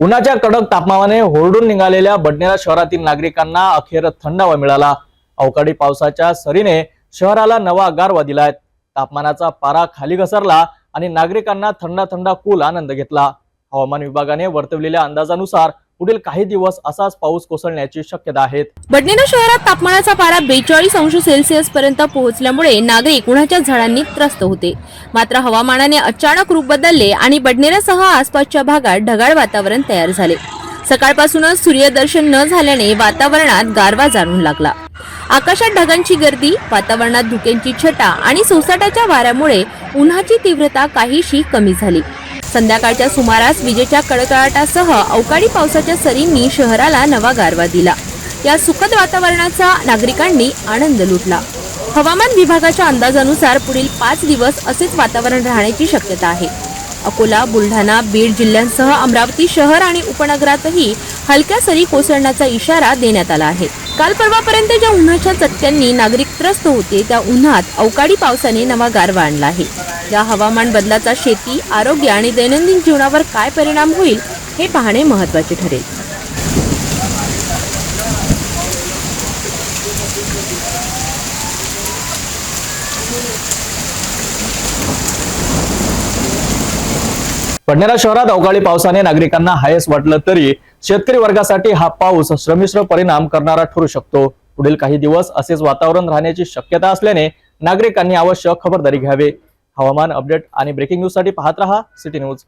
उन्हाच्या कडक तापमानाने होरडून निघालेल्या बडनेरा शहरातील नागरिकांना अखेर थंडावा मिळाला. अवकाळी पावसाच्या सरीने शहराला नवा गारवा दिलाय. तापमानाचा पारा खाली घसरला आणि नागरिकांना थंडा थंडा कूल आनंद घेतला. हवामान विभागाने वर्तवलेल्या अंदाजानुसार पुढील काही दिवस असाच पाऊस कोसळण्याची शक्यता आहे बडनेरा शहरात तापमानाचा पारा बेचाळीस अंश सेल्सिअस पर्यंत पोहोचल्यामुळे नागरिक उन्हाच्या झाडांनी त्रस्त होते. मात्र हवामानाने अचानक रूप बदलले आणि बडनेरासह आसपासच्या भागात ढगाळ वातावरण तयार झाले. सकाळपासूनच सूर्यदर्शन न झाल्याने वातावरणात गारवा जाणून लागला. आकाशात ढगांची गर्दी वातावरणात धुक्यांची छटा आणि सोसाट्याच्या वाऱ्यामुळे उन्हाची तीव्रता काहीशी कमी झाली. संध्याकाळच्या सुमारास विजेच्या कडकडाटासह अवकाळी पावसाच्या सरींनी शहराला नवा गारवा दिला. या सुखद वातावरणाचा नागरिकांनी आनंद लुटला. हवामान विभागाच्या अंदाजानुसार पुढील पाच दिवस असेच वातावरण राहण्याची शक्यता आहे. अकोला बुलढाणा बीड जिल्ह्यांसह अमरावती शहर आणि उपनगरातही हलक्या सरी कोसळण्याचा इशारा देण्यात आला आहे. काल परवापर्यंत ज्या उन्हाच्या चटक्यांनी नागरिक त्रस्त होते त्या उन्हात अवकाळी पावसाने नवा गारवा आणला आहे. या हवामान बदलाचा शेती आरोग्य आणि दैनंदिन जीवनावर काय परिणाम होईल हे पाहणे महत्त्वाचे ठरेल. बडनेरा शहरात अवकाळी पावसाने नागरिकांना हायस वाटलं तरी शेतकरी वर्गासाठी हा पाऊस श्रमिश्र परिणाम करणारा ठरू शकतो. पुढील काही दिवस असेच वातावरण राहण्याची शक्यता असल्याने नागरिकांनी आवश्यक खबरदारी घ्यावी. हवामान अपडेट आणि ब्रेकिंग न्यूजसाठी पाहत रहा सिटी न्यूज.